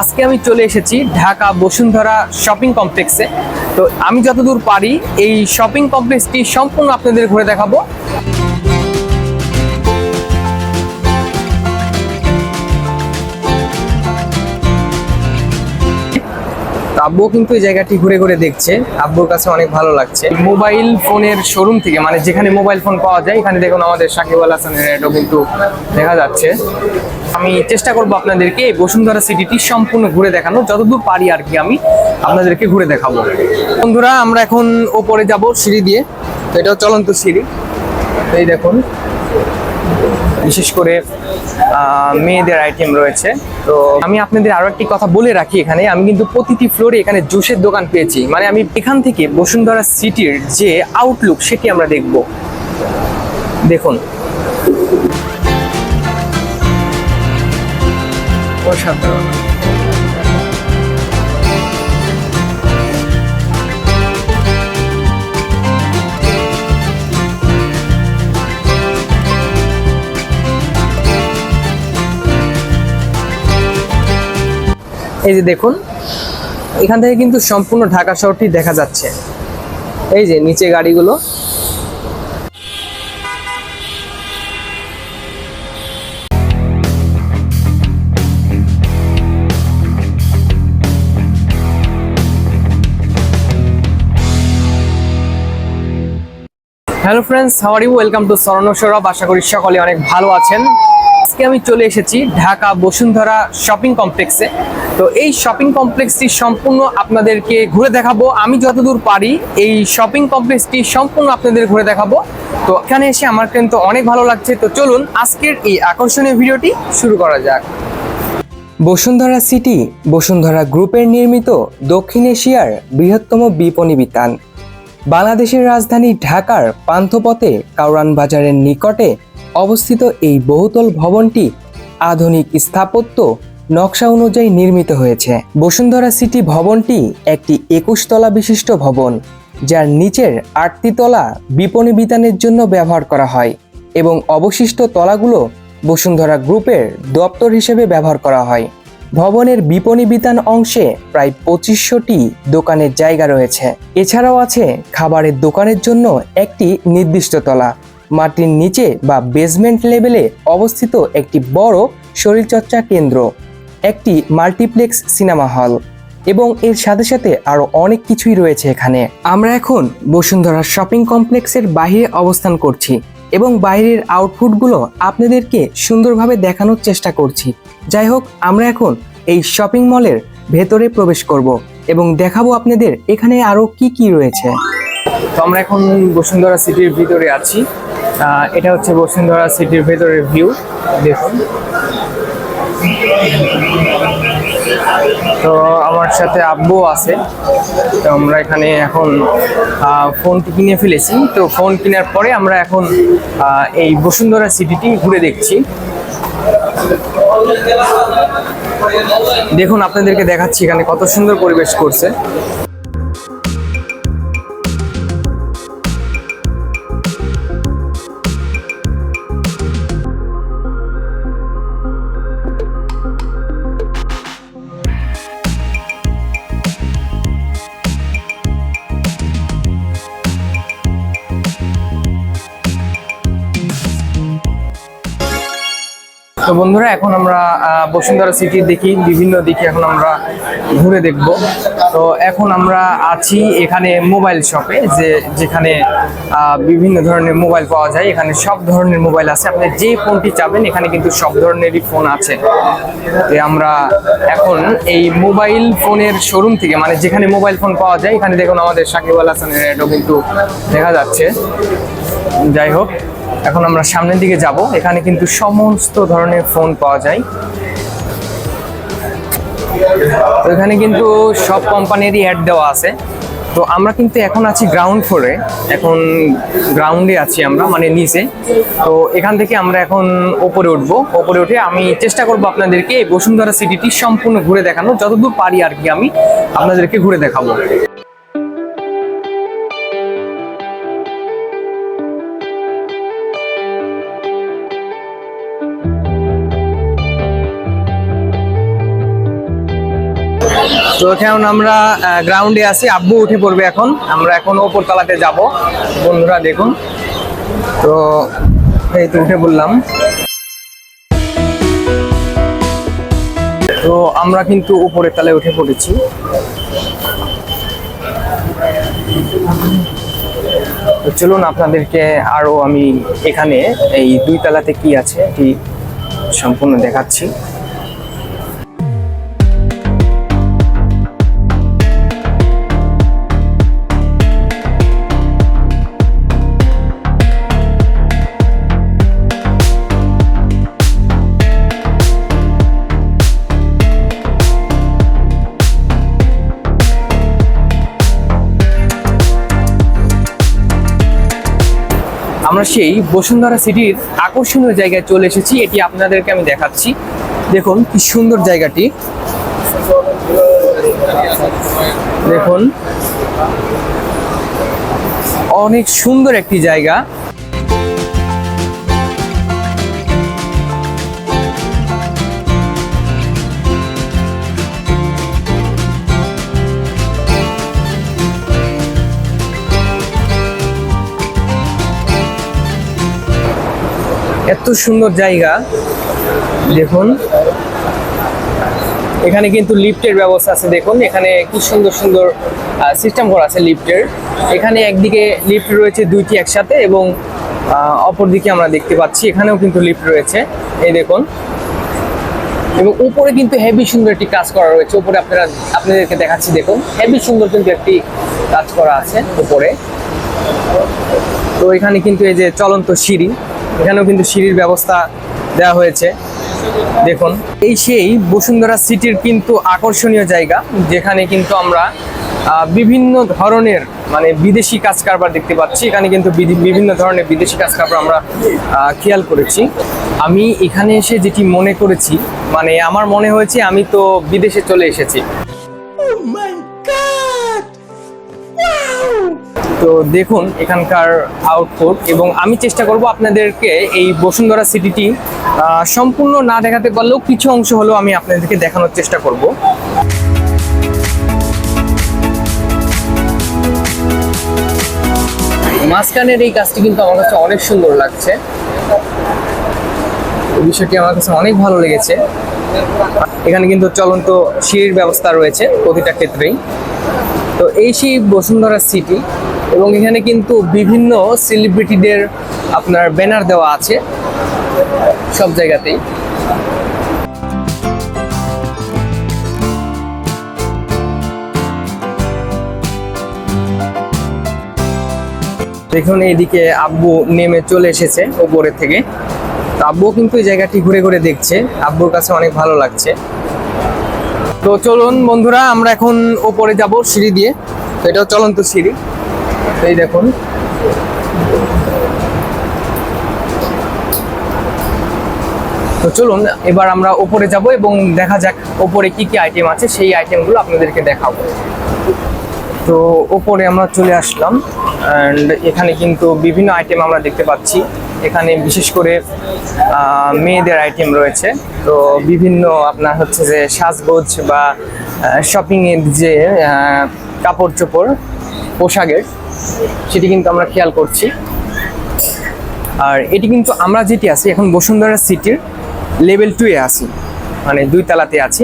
আজকে আমি চলে এসেছি ঢাকা বসুন্ধরা শপিং কমপ্লেক্সে। তো আমি যতদূর পারি এই শপিং কমপ্লেক্সটি সম্পূর্ণ আপনাদের ঘুরে দেখাবো। আব্বু কিন্তু এই জায়গাটি ঘুরে ঘুরে দেখছে। আব্বুর কাছে অনেক ভালো লাগছে। মোবাইল ফোনের শোরুম থেকে মানে যেখানে মোবাইল ফোন পাওয়া যায়, এখানে দেখুন আমাদের সাকিব আল হাসানের অ্যাডও কিন্তু দেখা যাচ্ছে। আমি চেষ্টা করব আপনাদেরকে এই বসুন্ধরা সিটিটি সম্পূর্ণ ঘুরে দেখানো। যতদূর পারি আর কি আমি আপনাদেরকে ঘুরে দেখাবো। বন্ধুরা, আমরা এখন ওপরে যাব সিঁড়ি দিয়ে। তো এটাও চলন্ত সিঁড়ি। এই দেখুন, বিশেষ করে মেয়েদের আইটেম রয়েছে। তো আমি আপনাদের আরও একটি কথা বলে রাখি এখানে। আমি কিন্তু প্রতিটি ফ্লোরে এখানে জুসের দোকান পেয়েছি। মানে আমি এখান থেকে বসুন্ধরা সিটির যে আউটলুক সেটি আমরা দেখব। দেখুন। অসাধারণ। এই যে দেখুন, এখান থেকে কিন্তু সম্পূর্ণ ঢাকা শহরটি দেখা যাচ্ছে। এই যে নিচে গাড়িগুলো। Hello friends how are you welcome to Swarna Sourav আশা করি সকলে অনেক ভালো আছেন। আজকে আমি চলে এসেছি ঢাকা বসুন্ধরা শপিং কমপ্লেক্সে। তো এই শপিং কমপ্লেক্সটি সম্পূর্ণ আপনাদেরকে ঘুরে দেখাবো। আমি যতদূর পারি এই শপিং কমপ্লেক্সটি সম্পূর্ণ আপনাদের ঘুরে দেখাবো। তো এখানে এসে আমার কিন্তু অনেক ভালো লাগছে। তো চলুন আজকের এই আকর্ষণীয় ভিডিওটি শুরু করা যাক। বসুন্ধরা সিটি, বসুন্ধরা গ্রুপের নির্মিত দক্ষিণ এশিয়ার বৃহত্তম বিপণী বিতান। বাংলাদেশের রাজধানী ঢাকার পান্থপথে কাউরান বাজারের নিকটে অবস্থিত এই বহুতল ভবনটি আধুনিক স্থাপত্য নকশা অনুযায়ী নির্মিত হয়েছে। বসুন্ধরা সিটি ভবনটি একটি একুশ তলা বিশিষ্ট ভবন, যার নিচের আটটি তলা বিপণী বিতানের জন্য ব্যবহার করা হয় এবং অবশিষ্ট তলাগুলো বসুন্ধরা গ্রুপের দপ্তর হিসেবে ব্যবহার করা হয়। ভবনের বিপণী বিতান অংশে প্রায় পঁচিশশোটি দোকানের জায়গা রয়েছে। এছাড়াও আছে খাবারের দোকানের জন্য একটি নির্দিষ্ট তলা। মাটির নিচে বা বেসমেন্ট লেভেলে অবস্থিত একটি বড় শরীরচর্চা কেন্দ্র, একটি মাল্টিপ্লেক্স সিনেমা হল এবং এর সাথে সাথে আরও অনেক কিছুই রয়েছে এখানে। আমরা এখন বসুন্ধরা শপিং কমপ্লেক্সের বাইরে অবস্থান করছি। এবং বাইরের আউটপুটগুলো আপনাদেরকে সুন্দরভাবে দেখানোর চেষ্টা করছি। যাই হোক, আমরা এখন এই শপিং মলের ভেতরে প্রবেশ করব এবং দেখাবো আপনাদের এখানে আরও কি কি রয়েছে। তো আমরা এখন বসুন্ধরা সিটির ভিতরে আছি। এটা হচ্ছে বসুন্ধরা সিটির ভেতরের ভিউ দেখুন। তো আমার সাথে আব্বু আছে। তো আমরা এখানে এখন ফোনটি কিনে ফেলেছি। তো ফোন কেনার পরে আমরা এখন এই বসুন্ধরা সিটিটি ঘুরে দেখছি। দেখুন, আপনাদেরকে দেখাচ্ছি এখানে কত সুন্দর পরিবেশ করছে। তো বন্ধুরা, এখন আমরা বসুন্ধরা সিটি দেখি, বিভিন্ন দিকে এখন আমরা ঘুরে দেখব। তো এখন আমরা আছি এখানে মোবাইল শপে যে যেখানে বিভিন্ন ধরনের মোবাইল পাওয়া যায়। এখানে সব ধরনের মোবাইল আছে। আপনি যে ফোনটি চাবেন, এখানে কিন্তু সব ধরনেরই ফোন আছে। তো আমরা এখন এই মোবাইল ফোনের শোরুম থেকে মানে যেখানে মোবাইল ফোন পাওয়া যায়, এখানে দেখুন আমাদের সাকিব আল হাসানের অ্যাডও কিন্তু দেখা যাচ্ছে। যাই হোক এখন আমরা সামনের দিকে যাব। এখানে কিন্তু সমস্ত ধরনের ফোন পাওয়া যায়। তো এখানে কিন্তু সব কোম্পানিরই অ্যাড দেওয়া আছে। তো আমরা কিন্তু এখন আছি গ্রাউন্ড ফ্লোরে এখন গ্রাউন্ডে আছি আমরা মানে নিচে। তো এখান থেকে আমরা এখন ওপরে উঠবো। ওপরে উঠে আমি চেষ্টা করব আপনাদেরকে বসুন্ধরা সিটিটি সম্পূর্ণ ঘুরে দেখানো যতদূর পারি আর কি আমি আপনাদেরকে ঘুরে দেখাবো। তো এখন আমরা গ্রাউন্ডে আছি। আব্বু উঠে পড়বে এখন। আমরা এখন ওপর তলাতে যাব। বন্ধুরা দেখুন। তো এই তো উঠে বললাম তো আমরা কিন্তু উপরের তলায় উঠে পড়েছি। তো চলুন আপনাদেরকে আরও আমি এখানে এই দুই তলাতে কি আছে সম্পূর্ণ দেখাচ্ছি। আমরা সেই বসুন্ধরা সিটির আকর্ষণীয় জায়গায় চলে এসেছি। এটি আপনাদেরকে আমি দেখাচ্ছি। দেখুন, কি সুন্দর জায়গাটি। দেখুন, অনেক সুন্দর একটি জায়গা। এত সুন্দর জায়গা। দেখুন। এখানে কিন্তু লিফটের ব্যবস্থা আছে, দেখুন। এখানে কি সুন্দর সুন্দর সিস্টেম করা আছে লিফটের। এখানে একদিকে লিফট রয়েছে দুইটি একসাথে এবং অপরদিকে আমরা দেখতে পাচ্ছি, এখানেও কিন্তু লিফট রয়েছে। এই দেখুন। এবং উপরে কিন্তু হেভি সুন্দর একটি কাজ করা রয়েছে। উপরে আপনারা, আপনাদেরকে দেখাচ্ছি, দেখুন। হেভি সুন্দর কিন্তু একটি কাজ করা আছে উপরে। তো এখানে কিন্তু এই যে চলন্ত সিঁড়ি এখানেও কিন্তু সিঁড়ির ব্যবস্থা দেওয়া হয়েছে। দেখুন, এই সেই বসুন্ধরা সিটির কিন্তু আকর্ষণীয় জায়গা, যেখানে কিন্তু আমরা বিভিন্ন ধরনের মানে বিদেশি কাজ কারবার দেখতে পাচ্ছি। এখানে কিন্তু বিভিন্ন ধরনের বিদেশি কাজ কারবার আমরা খেয়াল করেছি। আমি এখানে এসে যেটি মনে করেছি মানে আমার মনে হয়েছে আমি তো বিদেশে চলে এসেছি। তো দেখুন এখানকার আউটপুট এবং আমি চেষ্টা করব আপনাদেরকে এই বসুন্ধরা সিটিটি সম্পূর্ণ না দেখাতে পারলেও কিছু অংশ হলেও আমি আপনাদেরকে দেখানোর চেষ্টা করব। মাঝখানের এই কাজটি কিন্তু আমার কাছে অনেক সুন্দর লাগছে। বিষয়টি আমার কাছে অনেক ভালো লেগেছে। এখানে কিন্তু চলন্ত সিঁড়ির ব্যবস্থা রয়েছে প্রতিটা ক্ষেত্রেই। তো এই সেই বসুন্ধরা সিটি এবং এখানে কিন্তু বিভিন্ন সেলিব্রিটিদের আপনার ব্যানার দেওয়া আছে সব জায়গাতেই। দেখুন, এইদিকে আব্বু নেমে চলে এসেছে ওপরে থেকে। তো আব্বু কিন্তু এই জায়গাটি ঘুরে ঘুরে দেখছে। আব্বুর কাছে অনেক ভালো লাগছে। তো চলুন বন্ধুরা, আমরা এখন ওপরে যাব সিঁড়ি দিয়ে। তো এটাও চলন্ত সিঁড়ি। এই দেখুন। তো চলুন, এবার আমরা ওপরে যাব এবং দেখা যাক ওপরে কি কি আইটেম আছে, সেই আইটেমগুলো আপনাদেরকে দেখাবো। তো ওপরে আমরা চলে আসলাম অ্যান্ড এখানে কিন্তু বিভিন্ন আইটেম আমরা দেখতে পাচ্ছি। এখানে বিশেষ করে মেয়েদের আইটেম রয়েছে। তো বিভিন্ন আপনার হচ্ছে যে সাজগোজ বা শপিংয়ের যে কাপড় চোপড় পোশাকের, সেটি কিন্তু আমরা খেয়াল করছি। আর এটি কিন্তু আমরা যেটি আছি, এখন বসুন্ধরা সিটির লেভেল টু এ আছি। মানে দুই তালাতে আছি।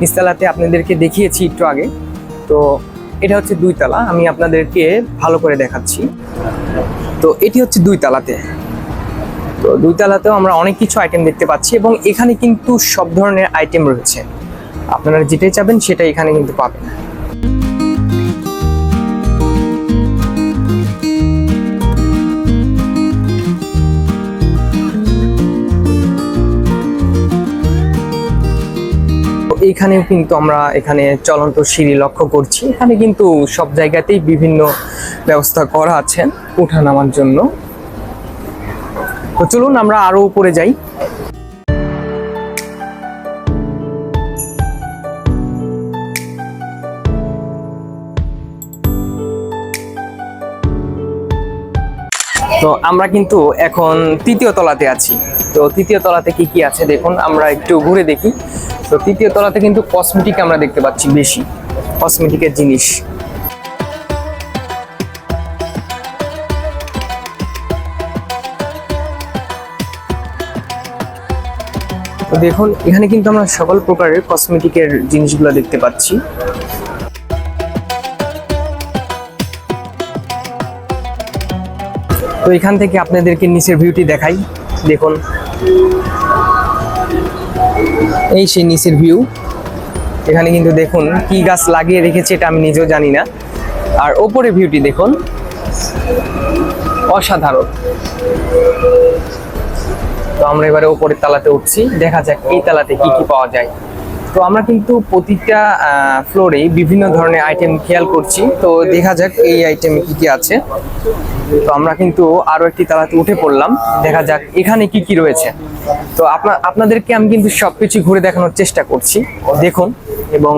নিচতলাতে আপনাদেরকে দেখিয়েছি একটু আগে। তো এটা হচ্ছে দুই তলা, আমি আপনাদেরকে ভালো করে দেখাচ্ছি। তো এটি হচ্ছে দুই তালাতে। তো দুই তলাতেও আমরা অনেক কিছু আইটেম দেখতে পাচ্ছি এবং এখানে কিন্তু সব ধরনের আইটেম রয়েছে। আপনারা যেটাই চাবেন সেটা এখানে কিন্তু পাবেন। তো এইখানেও কিন্তু আমরা এখানে চলন্ত সিঁড়ি লক্ষ্য করছি। এখানে কিন্তু সব জায়গাতেই বিভিন্ন ব্যবস্থা করা আছে উঠা নামার জন্য। তো চলুন আমরা আরও উপরে যাই। তো আমরা কিন্তু এখন তৃতীয় তলাতে আছি। তো তৃতীয় তলাতে কি কি আছে দেখুন, আমরা একটু ঘুরে দেখি। তো তৃতীয় তলাতে কিন্তু কসমেটিক আমরা দেখতে পাচ্ছি বেশি কসমেটিকের জিনিস। তো দেখুন, এখানে কিন্তু আমরা সকল প্রকারের কসমেটিকের জিনিসগুলো দেখতে পাচ্ছি। তো এখান থেকে আপনাদেরকে নিচের ভিউটি দেখাই। দেখুন এই সেই নিচের ভিউ এখানে কিন্তু দেখুন কি গাছ লাগিয়ে রেখেছে এটা আমি নিজেও জানি না। আর ওপরে ভিউটি দেখুন, অসাধারণ। তো আমরা এবারে ওপরের তালাতে উঠছি, দেখা যাক এই তালাতে কি কি পাওয়া যায়। তো আমরা কিন্তু প্রতিটা ফ্লোরে বিভিন্ন ধরনের আইটেম খেয়াল করছি। তো দেখা যাক এই আইটেমে কি কি আছে। তো আমরা কিন্তু আরও একটি তালাতে উঠে পড়লাম। দেখা যাক এখানে কি কি রয়েছে। তো আপনাদেরকে আমি কিন্তু সবকিছু ঘুরে দেখানোর চেষ্টা করছি। দেখুন এবং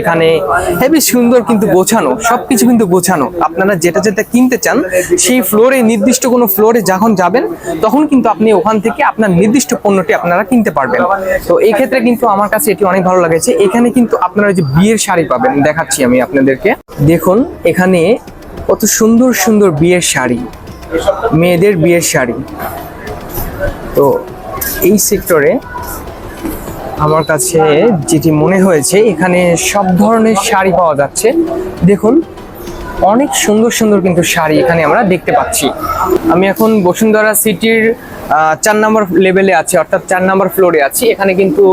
এখানে হেবি সুন্দর কিন্তু গোছানো, সবকিছু কিন্তু গোছানো। আপনারা যেটা যেটা কিনতে চান, সেই ফ্লোরে নির্দিষ্ট কোনো ফ্লোরে যখন যাবেন, তখন কিন্তু আপনি ওখান থেকে আপনার নির্দিষ্ট পণ্যটি আপনারা কিনতে পারবেন। তো এই ক্ষেত্রে কিন্তু আমার কাছে এটি অনেক ভালো লাগেছে। এখানে কিন্তু আপনারা যে বিয়ের শাড়ি পাবেন, দেখাচ্ছি আমি আপনাদেরকে। দেখুন, এখানে কত সুন্দর সুন্দর বিয়ের শাড়ি, মেয়েদের বিয়ের শাড়ি। তো এই সেক্টরে আমার কাছে যেটি মনে হয়েছে, এখানে সব ধরনের শাড়ি পাওয়া যাচ্ছে। দেখুন, অনেক সুন্দর সুন্দর কিন্তু শাড়ি এখানে আমরা দেখতে পাচ্ছি। আমি এখন বসুন্ধরা সিটির চার নম্বর লেভেলে আছি, অর্থাৎ চার নম্বর ফ্লোরে আছি। এখানে কিন্তু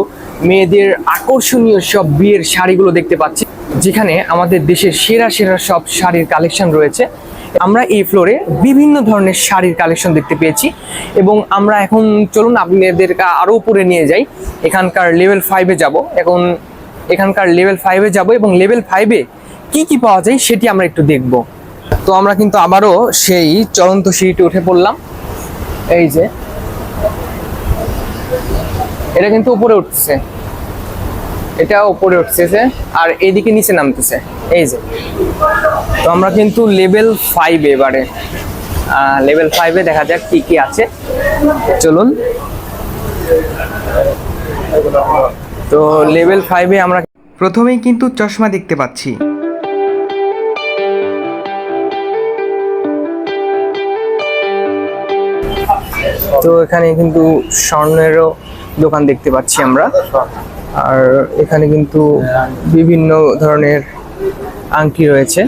মেয়েদের আকর্ষণীয় সব বিয়ের শাড়িগুলো দেখতে পাচ্ছি। যেখানে আমাদের দেশের সেরা সেরা সব শাড়ির কালেকশন রয়েছে। আমরা এই ফ্লোরে বিভিন্ন ধরনের শাড়ির কালেকশন দেখতে পেয়েছি এবং আমরা এখন, চলুন আপনাদেরকে আরও উপরে নিয়ে যাই। এখানকার লেভেল ফাইভে যাব। এখন এখানকার লেভেল ফাইভে যাব এবং লেভেল ফাইভে কি কি পাওয়া যায় সেটি আমরা একটু দেখব। তো আমরা কিন্তু আবারও সেই চলন্ত সিঁড়িতে উঠে পড়লাম। এই যে, এটা কিন্তু উপরে উঠছে। এটা উপরে উঠতেছে আর এদিকে নিচে নামতেছে। এই যে। তো আমরা কিন্তু লেভেল ফাইভ এবারে লেভেল ফাইভে দেখা যাক কি কি আছে। চলুন। তো লেভেল ফাইভে আমরা প্রথমেই কিন্তু চশমা দেখতে পাচ্ছি। তো এখানে কিন্তু স্বর্ণেরও দোকান দেখতে পাচ্ছি আমরা। আর এখানে কিন্তু বিভিন্ন ধরনের আংটি রয়েছে।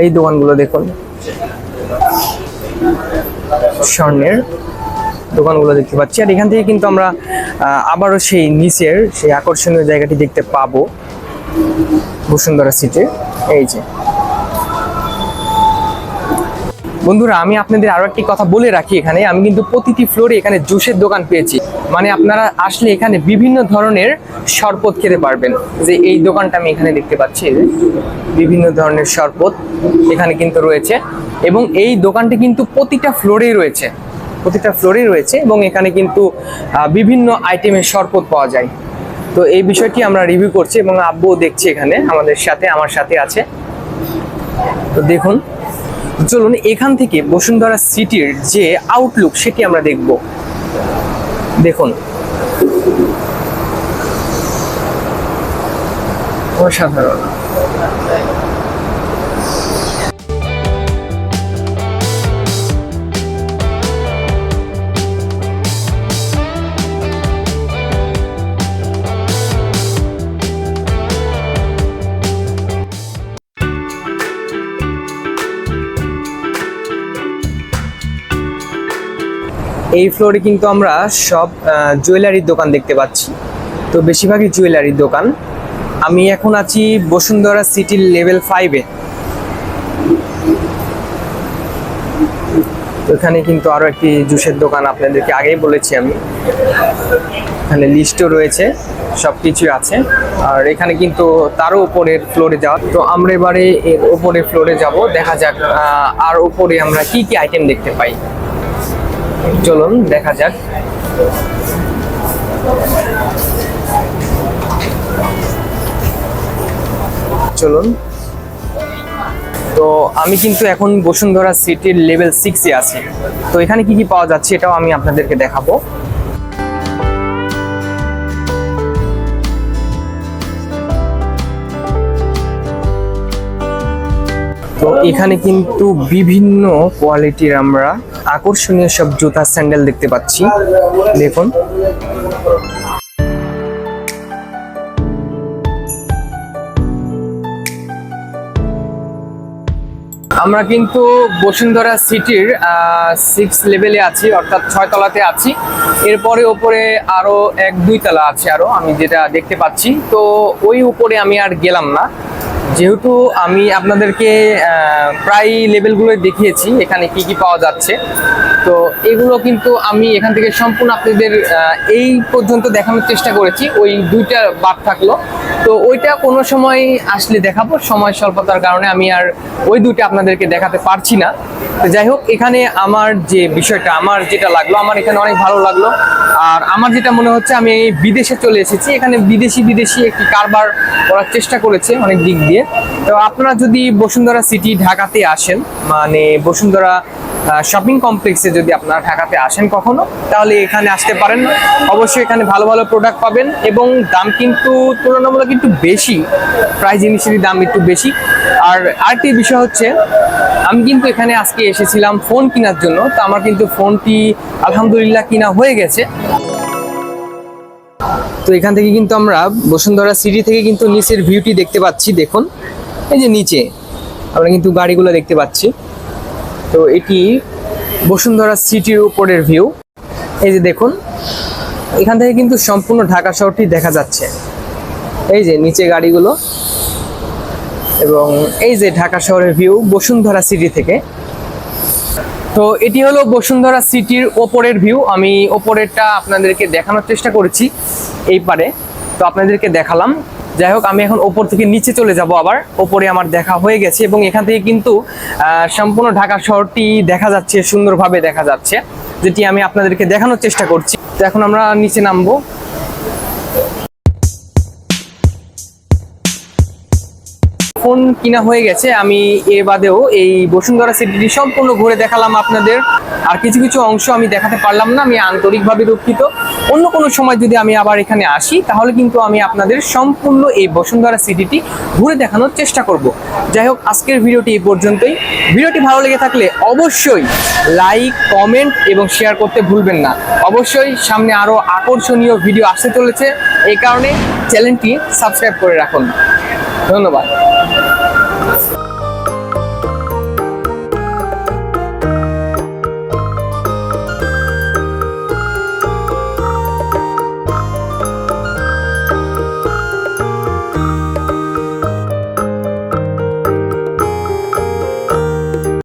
এই দোকানগুলো দেখুন। স্বর্ণের দোকানগুলো দেখতে পাচ্ছি। আর এখান থেকে কিন্তু আমরা আবারও সেই নিচের, সেই আকর্ষণীয় জায়গাটি দেখতে পাবো। বসুন্ধরা সিটে। এই যে। বন্ধুরা, আমি আপনাদের আরও একটি কথা বলে রাখি এখানে। আমি কিন্তু প্রতিটি ফ্লোরে এখানে জুসের দোকান পেয়েছি। মানে আপনারা আসলে এখানে বিভিন্ন ধরনের শরবত খেতে পারবেন। যে এই দোকানটা আমি এখানে দেখতে পাচ্ছি বিভিন্ন ধরনের শরবত এখানে কিন্তু রয়েছে এবং এই দোকানটি কিন্তু প্রতিটা ফ্লোরেই রয়েছে। প্রতিটা ফ্লোরেই রয়েছে এবং এখানে কিন্তু বিভিন্ন আইটেমের শরবত পাওয়া যায়। তো এই বিষয়টি আমরা রিভিউ করছি এবং আব্বু দেখছি এখানে, আমাদের সাথে, আমার সাথে আছে। তো দেখুন, চলুন এখান থেকে বসুন্ধরা সিটির যে আউটলুক সেটি আমরা দেখব। দেখুন। অসাধারণ। এই ফ্লোরে কিন্তু আমরা সব জুয়েলারির দোকান দেখতে পাচ্ছি। তো বেশিরভাগই জুয়েলারির দোকান। আমি এখন আছি বসুন্ধরা সিটির লেভেল ফাইভে এখানে কিন্তু আরও একটি জুসের দোকান আপনাদেরকে আগেই বলেছি আমি। এখানে লিস্টও রয়েছে সব কিছুই আছে। আর এখানে কিন্তু তারও উপরের ফ্লোরে যাওয়া। তো আমরা এবারে এর উপরে ফ্লোরে যাব। দেখা যাক আর উপরে আমরা কি কি আইটেম দেখতে পাই। চলুন, দেখা যাক। চলুন। তো আমি কিন্তু এখন বসুন্ধরা সিটির লেভেল সিক্সে আছি। তো এখানে কি কি পাওয়া যাচ্ছে এটাও আমি আপনাদেরকে দেখাবো। তো এখানে কিন্তু বিভিন্ন কোয়ালিটির আমরা আকর্ষণীয় সব জুতা স্যান্ডেল দেখতে পাচ্ছি। দেখুন। আমরা কিন্তু বসুন্ধরা সিটির সিক্স লেভেলে আছি, অর্থাৎ ছয় তলাতে আছি। এরপরে ওপরে আরও এক দুই তলা আছে আরও, আমি যেটা দেখতে পাচ্ছি। তো ওই উপরে আমি আর গেলাম না। যেহেতু আমি আপনাদেরকে প্রায় লেভেলগুলো দেখিয়েছি, এখানে কি কি পাওয়া যাচ্ছে। তো এগুলো কিন্তু আমি এখান থেকে সম্পূর্ণ আপনাদের এই পর্যন্ত দেখানোর চেষ্টা করেছি। ওই দুইটা বাদ থাকল। তো ওইটা কোনো সময় আসলে দেখাবো, সময় স্বল্পতার কারণে আমি আর ওই দুইটা আপনাদেরকে দেখাতে পারছি না। তো যাই হোক, এখানে আমার যে বিষয়টা, আমার যেটা লাগল, আমার এখানে অনেক ভালো লাগল। আর আমার যেটা মনে হচ্ছে, আমি বিদেশে চলে এসেছি। এখানে বিদেশি বিদেশি একটি কারবার করার চেষ্টা করেছে অনেক দিক দিয়ে। তো আপনারা যদি বসুন্ধরা সিটি ঢাকাতে আসেন মানে বসুন্ধরা শপিং কমপ্লেক্সে যদি আপনারা ঢাকাতে আসেন কখনো, তাহলে এখানে আসতে পারেন অবশ্যই এখানে ভালো ভালো প্রোডাক্ট পাবেন এবং দাম কিন্তু তুলনামূলক একটু বেশি, প্রায় জিনিসেরই দাম একটু বেশি। আর আরেকটি বিষয় হচ্ছে, আমি কিন্তু এখানে আজকে এসেছিলাম ফোন কেনার জন্য, তো আমার কিন্তু ফোনটি আলহামদুলিল্লাহ কিনা হয়ে গেছে। তো এখান থেকে কিন্তু আমরা বসুন্ধরা সিটি থেকে কিন্তু নিচের ভিউটি দেখতে পাচ্ছি, দেখুন। এই যে নিচে, আমরা কিন্তু গাড়িগুলো দেখতে পাচ্ছি। তো এটি বসুন্ধরা সিটির উপরের ভিউ এই যে দেখুন, এখান থেকে কিন্তু সম্পূর্ণ ঢাকা শহরটি দেখা যাচ্ছে। এই যে নিচে গাড়িগুলো এবং এই যে ঢাকা শহরের ভিউ বসুন্ধরা সিটি থেকে। তো এটি হলো বসুন্ধরা সিটির ওপরের ভিউ আমি ওপরেরটা আপনাদেরকে দেখানোর চেষ্টা করেছি এই পারে। তো আপনাদেরকে দেখালাম। যাই হোক, আমি এখন ওপর থেকে নিচে চলে যাব আবার। ওপরে আমার দেখা হয়ে গেছে এবং এখান থেকে কিন্তু সম্পূর্ণ ঢাকা শহরটি দেখা যাচ্ছে, সুন্দরভাবে দেখা যাচ্ছে, যেটি আমি আপনাদেরকে দেখানোর চেষ্টা করছি। তো এখন আমরা নিচে নামবো। ফোন কিনা হয়ে গেছে, আমি এ বাদেও এই বসুন্ধরা সিটিটি সম্পূর্ণ ঘুরে দেখালাম আপনাদের। আর কিছু কিছু অংশ আমি দেখাতে পারলাম না, আমি আন্তরিকভাবে দুঃখিত। অন্য কোনো সময় যদি আমি আবার এখানে আসি, তাহলে কিন্তু আমি আপনাদের সম্পূর্ণ এই বসুন্ধরা সিটিটি ঘুরে দেখানোর চেষ্টা করব। যাই হোক, আজকের ভিডিওটি এই পর্যন্তই। ভিডিওটি ভালো লেগে থাকলে অবশ্যই লাইক, কমেন্ট এবং শেয়ার করতে ভুলবেন না। অবশ্যই সামনে আরও আকর্ষণীয় ভিডিও আসতে চলেছে। এই কারণে চ্যানেলটি সাবস্ক্রাইব করে রাখুন। ধন্যবাদ।